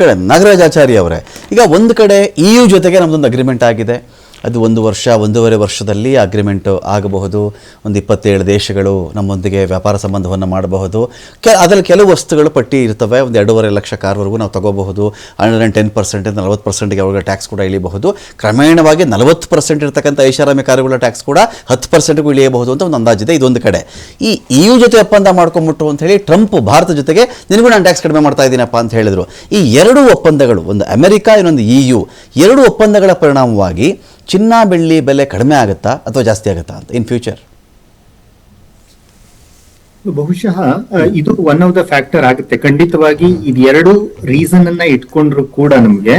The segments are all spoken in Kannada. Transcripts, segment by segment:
ಕಡೆ ನಾಗರಾಜಾಚಾರಿ ಅವರೇ. ಈಗ ಒಂದು ಕಡೆ ಇ ಯು ಜೊತೆಗೆ ನಮ್ದೊಂದು ಅಗ್ರಿಮೆಂಟ್ ಆಗಿದೆ. ಅದು ಒಂದು ವರ್ಷ, ಒಂದೂವರೆ ವರ್ಷದಲ್ಲಿ ಅಗ್ರಿಮೆಂಟ್ ಆಗಬಹುದು. ಒಂದು ಇಪ್ಪತ್ತೇಳು ದೇಶಗಳು ನಮ್ಮೊಂದಿಗೆ ವ್ಯಾಪಾರ ಸಂಬಂಧವನ್ನು ಮಾಡಬಹುದು. ಕೆ, ಅದರಲ್ಲಿ ಕೆಲವು ವಸ್ತುಗಳು ಪಟ್ಟಿ ಇರ್ತವೆ. ಒಂದು ಎರಡೂವರೆ ಲಕ್ಷ ಕಾರ್ವರೆಗೂ ನಾವು ತಗೋಬಹುದು. ಹಂಡ್ರೆಡ್ ಆ್ಯಂಡ್ ಟೆನ್ ಪರ್ಸೆಂಟಿಂದ ನಲವತ್ತು ಪರ್ಸೆಂಟ್ಗೆ ಅವ್ರಿಗೆ ಟ್ಯಾಕ್ಸ್ ಕೂಡ ಇಳಿಯಬಹುದು. ಕ್ರಮೇಣವಾಗಿ ನಲವತ್ತು ಪರ್ಸೆಂಟ್ ಇರ್ತಕ್ಕಂಥ ಐಷಾರಾಮಿ ಕಾರುಗಳ ಟ್ಯಾಕ್ಸ್ ಕೂಡ ಹತ್ತು ಪರ್ಸೆಂಟ್ಗೂ ಇಳಿಯಬಹುದು ಅಂತ ಒಂದು ಅಂದಾಜಿದೆ. ಇದೊಂದು ಕಡೆ. ಈ ಯು ಜೊತೆ ಒಪ್ಪಂದ ಮಾಡ್ಕೊಂಬಿಟ್ಟು ಅಂತ ಹೇಳಿ ಟ್ರಂಪ್ ಭಾರತ ಜೊತೆಗೆ, ನಿನಗೂ ನಾನು ಟ್ಯಾಕ್ಸ್ ಕಡಿಮೆ ಮಾಡ್ತಾ ಇದ್ದೀನಪ್ಪ ಅಂತ ಹೇಳಿದರು. ಈ ಎರಡು ಒಪ್ಪಂದಗಳು, ಒಂದು ಅಮೆರಿಕ, ಇನ್ನೊಂದು ಇ ಯು ಎರಡು ಒಪ್ಪಂದಗಳ ಪರಿಣಾಮವಾಗಿ ಚಿನ್ನ ಬೆಳ್ಳಿ ಬೆಲೆ ಕಡಿಮೆ ಆಗುತ್ತಾ ಅಥವಾ ಜಾಸ್ತಿ ಆಗುತ್ತಾ ಅಂತ ಇನ್ ಫ್ಯೂಚರ್? ಬಹುಶಃ ಇದು ಒನ್ ಆಫ್ ದ ಫ್ಯಾಕ್ಟರ್ ಆಗುತ್ತೆ. ಖಂಡಿತವಾಗಿ ಇದೆರಡು ರೀಸನ್ ಅನ್ನ ಇಟ್ಕೊಂಡ್ರು ಕೂಡ ನಮ್ಗೆ.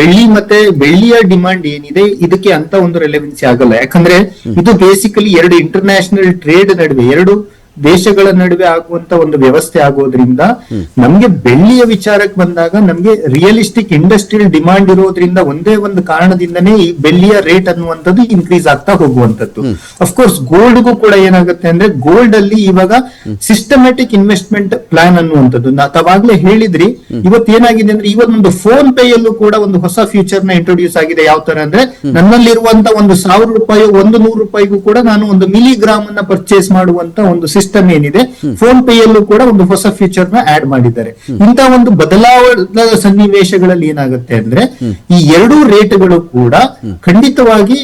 ಬೆಳ್ಳಿ ಮತ್ತೆ ಬೆಳ್ಳಿಯ ಡಿಮಾಂಡ್ ಏನಿದೆ ಇದಕ್ಕೆ ಅಂತ ಒಂದು ರೆಲೆವೆನ್ಸಿ ಆಗಲ್ಲ. ಯಾಕಂದ್ರೆ ಇದು ಬೇಸಿಕಲಿ ಎರಡು ಇಂಟರ್ನ್ಯಾಷನಲ್ ಟ್ರೇಡ್ ನಡುವೆ ಎರಡು ದೇಶಗಳ ನಡುವೆ ಆಗುವಂತ ಒಂದು ವ್ಯವಸ್ಥೆ ಆಗೋದ್ರಿಂದ ನಮ್ಗೆ ಬೆಳ್ಳಿಯ ವಿಚಾರಕ್ಕೆ ಬಂದಾಗ ನಮ್ಗೆ ರಿಯಲಿಸ್ಟಿಕ್ ಇಂಡಸ್ಟ್ರಿಯಲ್ ಡಿಮಾಂಡ್ ಇರೋದ್ರಿಂದ ಒಂದೇ ಒಂದು ಕಾರಣದಿಂದನೇ ಈ ಬೆಳ್ಳಿಯ ರೇಟ್ ಅನ್ನುವಂಥದ್ದು ಇನ್ಕ್ರೀಸ್ ಆಗ್ತಾ ಹೋಗುವಂತದ್ದು ಅಫ್ಕೋರ್ಸ್ ಗೋಲ್ಡ್ಗೂ ಕೂಡ ಏನಾಗುತ್ತೆ ಅಂದ್ರೆ ಗೋಲ್ಡ್ ಅಲ್ಲಿ ಇವಾಗ ಸಿಸ್ಟಮ್ಯಾಟಿಕ್ ಇನ್ವೆಸ್ಟ್ಮೆಂಟ್ ಪ್ಲಾನ್ ಅನ್ನುವಂಥದ್ದು. ತಾವಾಗ್ಲೇ ಹೇಳಿದ್ರಿ, ಇವತ್ತು ಏನಾಗಿದೆ ಅಂದ್ರೆ ಇವತ್ತೊಂದು ಫೋನ್ ಪೇ ಯಲ್ಲೂ ಕೂಡ ಒಂದು ಹೊಸ ಫ್ಯೂಚರ್ನ ಇಂಟ್ರೊಡ್ಯೂಸ್ ಆಗಿದೆ. ಯಾವ ತರ ಅಂದ್ರೆ ನನ್ನಲ್ಲಿರುವಂತ ಒಂದು ಸಾವಿರ ರೂಪಾಯಿ, ಒಂದು ನೂರು ರೂಪಾಯಿಗೂ ಕೂಡ ನಾನು ಒಂದು ಮಿಲಿಗ್ರಾಮ್ ಅನ್ನ ಪರ್ಚೇಸ್ ಮಾಡುವಂತ ಒಂದು ಏನಿದೆ ಫೋನ್ ಪೇ ಯಲ್ಲೂ ಕೂಡ ಒಂದು ಹೊಸ ಫೀಚರ್ನ ಆಡ್ ಮಾಡಿದ್ದಾರೆ. ಇಂತ ಒಂದು ಬದಲಾವಣೆ ಸನ್ನಿವೇಶಗಳಲ್ಲಿ ಏನಾಗುತ್ತೆ ಅಂದ್ರೆ ಈ ಎರಡೂ ರೇಟ್ಗಳು ಕೂಡ ಖಂಡಿತವಾಗಿ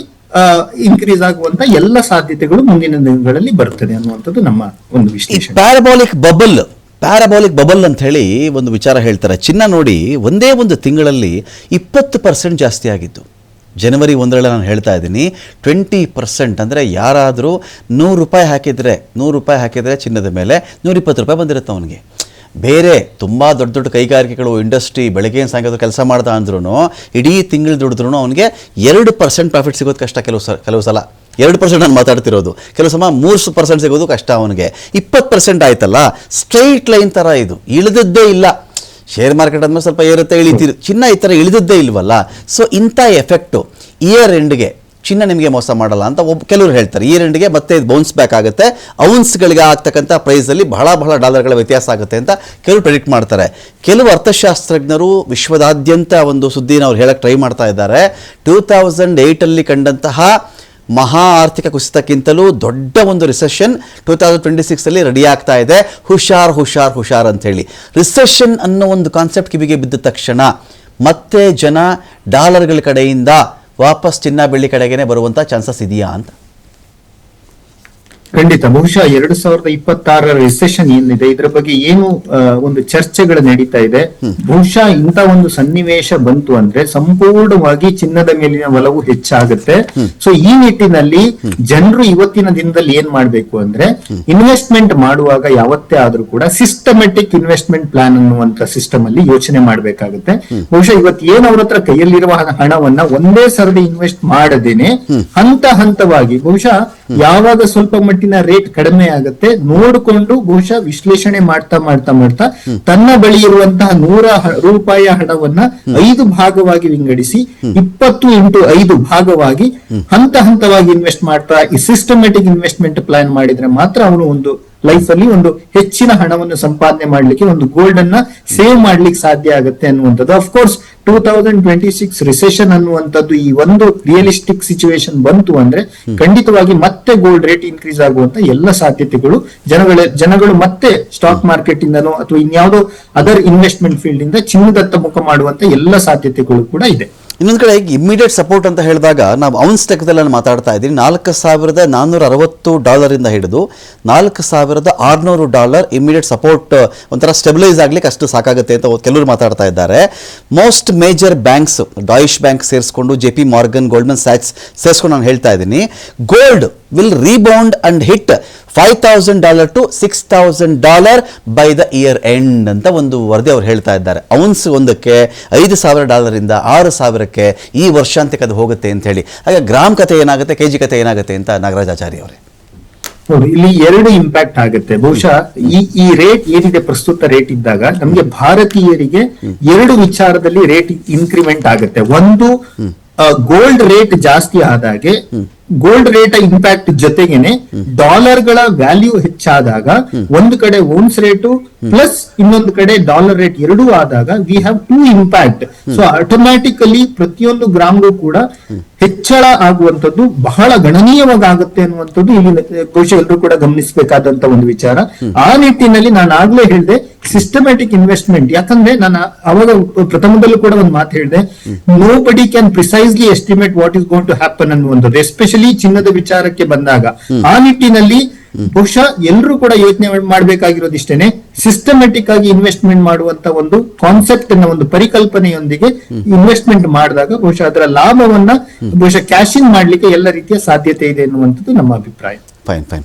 ಇನ್ಕ್ರೀಸ್ ಆಗುವಂತ ಎಲ್ಲ ಸಾಧ್ಯತೆಗಳು ಮುಂದಿನ ದಿನಗಳಲ್ಲಿ ಬರ್ತದೆ ಅನ್ನುವಂಥದ್ದು ನಮ್ಮ ಒಂದು ವಿಷಯ ವಿಶ್ಲೇಷಣೆ. ಪ್ಯಾರಬಾಲಿಕ್ ಬಬಲ್ ಪ್ಯಾರಾಬಾಲಿಕ್ ಬಬಲ್ ಅಂತ ಹೇಳಿ ಒಂದು ವಿಚಾರ ಹೇಳ್ತಾರೆ. ಚಿನ್ನ ನೋಡಿ ಒಂದೇ ಒಂದು ತಿಂಗಳಲ್ಲಿ ಇಪ್ಪತ್ತು ಪರ್ಸೆಂಟ್ ಜಾಸ್ತಿ ಆಗಿತ್ತು ಜನವರಿ ಒಂದರಲ್ಲಿ ನಾನು ಹೇಳ್ತಾ ಇದ್ದೀನಿ, ಟ್ವೆಂಟಿ ಪರ್ಸೆಂಟ್ ಅಂದರೆ ಯಾರಾದರೂ ನೂರು ರೂಪಾಯಿ ಹಾಕಿದರೆ, ನೂರು ರೂಪಾಯಿ ಹಾಕಿದರೆ ಚಿನ್ನದ ಮೇಲೆ ನೂರಿಪ್ಪತ್ತು ರೂಪಾಯಿ ಬಂದಿರುತ್ತೆ ಅವನಿಗೆ. ಬೇರೆ ತುಂಬ ದೊಡ್ಡ ದೊಡ್ಡ ಕೈಗಾರಿಕೆಗಳು, ಇಂಡಸ್ಟ್ರಿ ಬೆಳಗ್ಗೆ ಸಾಯಂಕಾಲ ಕೆಲಸ ಮಾಡ್ದ ಅಂದ್ರೂ ಇಡೀ ತಿಂಗಳು ದುಡಿದ್ರೂ ಅವನಿಗೆ ಎರಡು ಪರ್ಸೆಂಟ್ ಪ್ರಾಫಿಟ್ ಸಿಗೋದು ಕಷ್ಟ ಕೆಲವು ಸ ಕೆಲವು ಸಲ. ಎರಡು ಪರ್ಸೆಂಟ್ ನಾನು ಮಾತಾಡ್ತಿರೋದು. ಕೆಲವು ಸಮ ಮೂರು ಪರ್ಸೆಂಟ್ ಸಿಗೋದು ಕಷ್ಟ ಅವನಿಗೆ. ಇಪ್ಪತ್ತು ಪರ್ಸೆಂಟ್ ಆಯ್ತಲ್ಲ? ಸ್ಟ್ರೈಟ್ ಲೈನ್ ಥರ ಇದು. ಇಳಿದದ್ದೇ ಇಲ್ಲ. ಶೇರ್ ಮಾರ್ಕೆಟ್ ಅಂದ್ಮೇಲೆ ಸ್ವಲ್ಪ ಏರುತ್ತೆ ಇಳಿತೀರಿ ಚಿನ್ನ ಈ ಥರ ಇಳಿದದ್ದೇ ಇಲ್ವಲ್ಲ? ಸೊ ಇಂಥ ಎಫೆಕ್ಟು ಇಯರ್ ಎಂಡ್ಗೆ ಚಿನ್ನ ನಿಮಗೆ ಮೋಸ ಮಾಡಲ್ಲ ಅಂತ ಒಬ್ಬ ಕೆಲವರು ಹೇಳ್ತಾರೆ. ಇಯರ್ ಎಂಡ್ಗೆ ಮತ್ತೆ ಇದು ಬೌನ್ಸ್ ಬ್ಯಾಕ್ ಆಗುತ್ತೆ. ಔನ್ಸ್ಗಳಿಗೆ ಆಗ್ತಕ್ಕಂಥ ಪ್ರೈಸಲ್ಲಿ ಬಹಳ ಬಹಳ ಡಾಲರ್ಗಳ ವ್ಯತ್ಯಾಸ ಆಗುತ್ತೆ ಅಂತ ಕೆಲವರು ಪ್ರೆಡಿಕ್ಟ್ ಮಾಡ್ತಾರೆ. ಕೆಲವು ಅರ್ಥಶಾಸ್ತ್ರಜ್ಞರು ವಿಶ್ವದಾದ್ಯಂತ ಒಂದು ಸುದ್ದಿನ ಅವ್ರು ಹೇಳಕ್ಕೆ ಟ್ರೈ ಮಾಡ್ತಾ ಇದ್ದಾರೆ. ಟೂ ತೌಸಂಡ್ ಏಯ್ಟಲ್ಲಿ ಕಂಡಂತಹ ಮಹಾ ಆರ್ಥಿಕ ಕುಸಿತಕ್ಕಿಂತಲೂ ದೊಡ್ಡ ಒಂದು ರಿಸೆಷನ್ ಟೂ ತೌಸಂಡ್ ಟ್ವೆಂಟಿ ಸಿಕ್ಸಲ್ಲಿ ರೆಡಿ ಆಗ್ತಾ ಇದೆ. ಹುಷಾರ್ ಹುಷಾರ್ ಹುಷಾರ್ ಅಂತೇಳಿ ರಿಸೆಷನ್ ಅನ್ನೋ ಒಂದು ಕಾನ್ಸೆಪ್ಟ್ ಕಿವಿಗೆ ಬಿದ್ದ ತಕ್ಷಣ ಮತ್ತೆ ಜನ ಡಾಲರ್ಗಳ ಕಡೆಯಿಂದ ವಾಪಸ್ ಚಿನ್ನ ಬೆಳ್ಳಿ ಕಡೆಗೇನೆ ಬರುವಂಥ ಚಾನ್ಸಸ್ ಇದೆಯಾ ಅಂತ? ಖಂಡಿತ. ಬಹುಶಃ ಎರಡು ಸಾವಿರದ ಇಪ್ಪತ್ತಾರರ ರಿಸೆಷನ್ ಏನಿದೆ ಇದರ ಬಗ್ಗೆ ಏನು ಒಂದು ಚರ್ಚೆಗಳು ನಡೀತಾ ಇದೆ. ಬಹುಶಃ ಇಂತ ಒಂದು ಸನ್ನಿವೇಶ ಬಂತು ಅಂದ್ರೆ ಸಂಪೂರ್ಣವಾಗಿ ಚಿನ್ನದ ಮೇಲಿನ ಒಲವು ಹೆಚ್ಚಾಗುತ್ತೆ. ಸೊ ಈ ನಿಟ್ಟಿನಲ್ಲಿ ಜನರು ಇವತ್ತಿನ ದಿನದಲ್ಲಿ ಏನ್ ಮಾಡ್ಬೇಕು ಅಂದ್ರೆ ಇನ್ವೆಸ್ಟ್ಮೆಂಟ್ ಮಾಡುವಾಗ ಯಾವತ್ತೇ ಆದ್ರೂ ಕೂಡ ಸಿಸ್ಟಮೆಟಿಕ್ ಇನ್ವೆಸ್ಟ್ಮೆಂಟ್ ಪ್ಲಾನ್ ಅನ್ನುವಂತ ಸಿಸ್ಟಮ್ ಅಲ್ಲಿ ಯೋಚನೆ ಮಾಡಬೇಕಾಗುತ್ತೆ. ಬಹುಶಃ ಇವತ್ತು ಏನ್ ಅವ್ರ ಹತ್ರ ಕೈಯಲ್ಲಿರುವ ಹಣವನ್ನ ಒಂದೇ ಸರದಿ ಇನ್ವೆಸ್ಟ್ ಮಾಡದೇನೆ ಹಂತ ಹಂತವಾಗಿ. ಬಹುಶಃ ಯಾವಾಗ ಸ್ವಲ್ಪ ಮಟ್ಟಿನ ರೇಟ್ ಕಡಿಮೆ ಆಗುತ್ತೆ. ನೋಡಿಕೊಂಡು ಬಹುಶಃ ವಿಶ್ಲೇಷಣೆ ಮಾಡ್ತಾ ಮಾಡ್ತಾ ಮಾಡ್ತಾ ತನ್ನ ಬಳಿ ಇರುವಂತಹ ನೂರ ರೂಪಾಯಿಯ ಹಣವನ್ನ ಐದು ಭಾಗವಾಗಿ ವಿಂಗಡಿಸಿ ಇಪ್ಪತ್ತು ಇಂಟು ಐದು ಭಾಗವಾಗಿ ಹಂತ ಹಂತವಾಗಿ ಇನ್ವೆಸ್ಟ್ ಮಾಡ್ತಾ ಈ ಸಿಸ್ಟಮೆಟಿಕ್ ಇನ್ವೆಸ್ಟ್ಮೆಂಟ್ ಪ್ಲಾನ್ ಮಾಡಿದ್ರೆ ಮಾತ್ರ ಅವನು ಒಂದು ಲೈಫ್ ಅಲ್ಲಿ ಒಂದು ಹೆಚ್ಚಿನ ಹಣವನ್ನು ಸಂಪಾದನೆ ಮಾಡ್ಲಿಕ್ಕೆ ಒಂದು ಗೋಲ್ಡ್ ಅನ್ನ ಸೇವ್ ಮಾಡ್ಲಿಕ್ಕೆ ಸಾಧ್ಯ ಆಗುತ್ತೆ ಅನ್ನುವಂಥದ್ದು. Of course two thousand twenty six recession ಅನ್ನುವಂಥದ್ದು ಈ ಒಂದು ರಿಯಲಿಸ್ಟಿಕ್ ಸಿಚುವೇಶನ್ ಬಂತು ಅಂದ್ರೆ ಖಂಡಿತವಾಗಿ ಮತ್ತೆ ಗೋಲ್ಡ್ ರೇಟ್ ಇನ್ಕ್ರೀಸ್ ಆಗುವಂತ ಎಲ್ಲ ಸಾಧ್ಯತೆಗಳು ಜನಗಳ ಜನಗಳು ಮತ್ತೆ ಸ್ಟಾಕ್ ಮಾರ್ಕೆಟ್ ಇಂದನೋ ಅಥವಾ ಇನ್ಯಾವುದೋ ಅದರ್ ಇನ್ವೆಸ್ಟ್ಮೆಂಟ್ ಫೀಲ್ಡ್ ಇಂದ ಚಿನ್ನದತ್ತ ಮುಖ ಮಾಡುವಂತ ಎಲ್ಲ ಸಾಧ್ಯತೆಗಳು ಕೂಡ ಇದೆ. ಇನ್ನೊಂದು ಕಡೆ ಇಮ್ಮಿಡಿಯೇಟ್ ಸಪೋರ್ಟ್ ಅಂತ ಹೇಳಿದಾಗ ನಾವು ಔನ್ಸ್ ಲೆಕ್ಕದಲ್ಲಿ ನಾನು ಮಾತಾಡ್ತಾ ಇದ್ದೀನಿ ನಾಲ್ಕು ಸಾವಿರದ ನಾನ್ನೂರ ಅರವತ್ತು ಡಾಲರಿಂದ ಹಿಡಿದು ನಾಲ್ಕು ಸಾವಿರದ ಆರುನೂರು ಡಾಲರ್ ಇಮ್ಮಿಡಿಯೇಟ್ ಸಪೋರ್ಟ್ ಒಂಥರ ಸ್ಟೆಬಿಲೈಸ್ ಆಗಲಿಕ್ಕೆ ಅಷ್ಟು ಸಾಕಾಗುತ್ತೆ ಅಂತ ಕೆಲವರು ಮಾತಾಡ್ತಾ ಇದ್ದಾರೆ. Most major banks Deutsche bank ಸೇರಿಸ್ಕೊಂಡು ಜೆ ಪಿ ಮಾರ್ಗನ್ ಗೋಲ್ಡ್ಮನ್ ಸ್ಯಾಕ್ಸ್ ಸೇರಿಸ್ಕೊಂಡು ನಾನು ಹೇಳ್ತಾ ಇದ್ದೀನಿ. Gold will rebound and hit five thousand dollar to six thousand dollar by the year end ಅಂತ ಒಂದು ವರದಿ ಅವ್ರು ಹೇಳ್ತಾ ಇದ್ದಾರೆ. ಔನ್ಸ್ ಒಂದಕ್ಕೆ ಐದು ಸಾವಿರ ಡಾಲರಿಂದ ಆರು ಸಾವಿರಕ್ಕೆ ಈ ವರ್ಷಾಂತ್ಯಕ್ಕೆ ಅದು ಹೋಗುತ್ತೆ ಅಂತ ಹೇಳಿ. ಹಾಗೆ ಗ್ರಾಮ್ ಕತೆ ಏನಾಗುತ್ತೆ ಕೆ ಜಿ ಕತೆ ಏನಾಗುತ್ತೆ ಅಂತ ನಾಗರಾಜಾಚಾರ್ಯ ಅವರೇ. ಇಲ್ಲಿ ಎರಡು ಇಂಪ್ಯಾಕ್ಟ್ ಆಗುತ್ತೆ. ಬಹುಶಃ ಈ ಈ ರೇಟ್ ಏನಿದೆ ಪ್ರಸ್ತುತ ರೇಟ್ ಇದ್ದಾಗ ನಮ್ಗೆ ಭಾರತೀಯರಿಗೆ ಎರಡು ವಿಚಾರದಲ್ಲಿ ರೇಟ್ ಇನ್ಕ್ರಿಮೆಂಟ್ ಆಗುತ್ತೆ. ಒಂದು ಗೋಲ್ಡ್ ರೇಟ್ ಜಾಸ್ತಿ ಆದಾಗೆ ಗೋಲ್ಡ್ ರೇಟ್ ಇಂಪ್ಯಾಕ್ಟ್ ಜೊತೆಗೇನೆ ಡಾಲರ್ಗಳ ವ್ಯಾಲ್ಯೂ ಹೆಚ್ಚಾದಾಗ ಒಂದು ಕಡೆ ಓನ್ಸ್ ರೇಟು ಪ್ಲಸ್ ಇನ್ನೊಂದು ಕಡೆ ಡಾಲರ್ ರೇಟ್ ಎರಡೂ ಆದಾಗ we have to impact so automatically ಪ್ರತಿಯೊಂದು ಗ್ರಾಮ್ಗೂ ಕೂಡ ಹೆಚ್ಚಳ ಆಗುವಂತದ್ದು ಬಹಳ ಗಣನೀಯವಾಗಿ ಆಗುತ್ತೆ ಅನ್ನುವಂಥದ್ದು ಇಲ್ಲಿ ಬಹುಶಃ ಎಲ್ಲರೂ ಕೂಡ ಗಮನಿಸಬೇಕಾದಂತ ಒಂದು ವಿಚಾರ. ಆ ನಿಟ್ಟಿನಲ್ಲಿ ನಾನು ಆಗ್ಲೇ ಹೇಳಿದೆ ಸಿಸ್ಟಮ್ಯಾಟಿಕ್ ಇನ್ವೆಸ್ಟ್ಮೆಂಟ್ ಯಾಕಂದ್ರೆ ನಾನು ಅವಾಗ ಪ್ರಥಮದಲ್ಲೂ ಕೂಡ ಒಂದು ಮಾತು ಹೇಳಿದೆ nobody can precisely estimate what is going to happen ಅನ್ನುವಂಥದ್ದು ಎಸ್ಪೆಷಲಿ ಚಿನ್ನದ ವಿಚಾರಕ್ಕೆ ಬಂದಾಗ. ಆ ನಿಟ್ಟಿನಲ್ಲಿ ಬಹುಶಃ ಎಲ್ಲರೂ ಕೂಡ ಯೋಚನೆ ಮಾಡಬೇಕಾಗಿರೋದಿಷ್ಟೇನೆ ಸಿಸ್ಟಮೆಟಿಕ್ ಸಿಸ್ಟಮ್ಯಾಟಿಕ್ ಆಗಿ ಇನ್ವೆಸ್ಟ್ಮೆಂಟ್ ಮಾಡುವಂತ ಒಂದು ಕಾನ್ಸೆಪ್ಟ್ ಅನ್ನ ಒಂದು ಪರಿಕಲ್ಪನೆಯೊಂದಿಗೆ ಇನ್ವೆಸ್ಟ್ಮೆಂಟ್ ಮಾಡಿದಾಗ ಬಹುಶಃ ಅದರ ಲಾಭವನ್ನ ಬಹುಶಃ ಕ್ಯಾಶಿಂಗ್ ಮಾಡ್ಲಿಕ್ಕೆ ಎಲ್ಲ ರೀತಿಯ ಸಾಧ್ಯತೆ ಇದೆ ಎನ್ನುವಂಥದ್ದು ನಮ್ಮ ಅಭಿಪ್ರಾಯ. Fine fine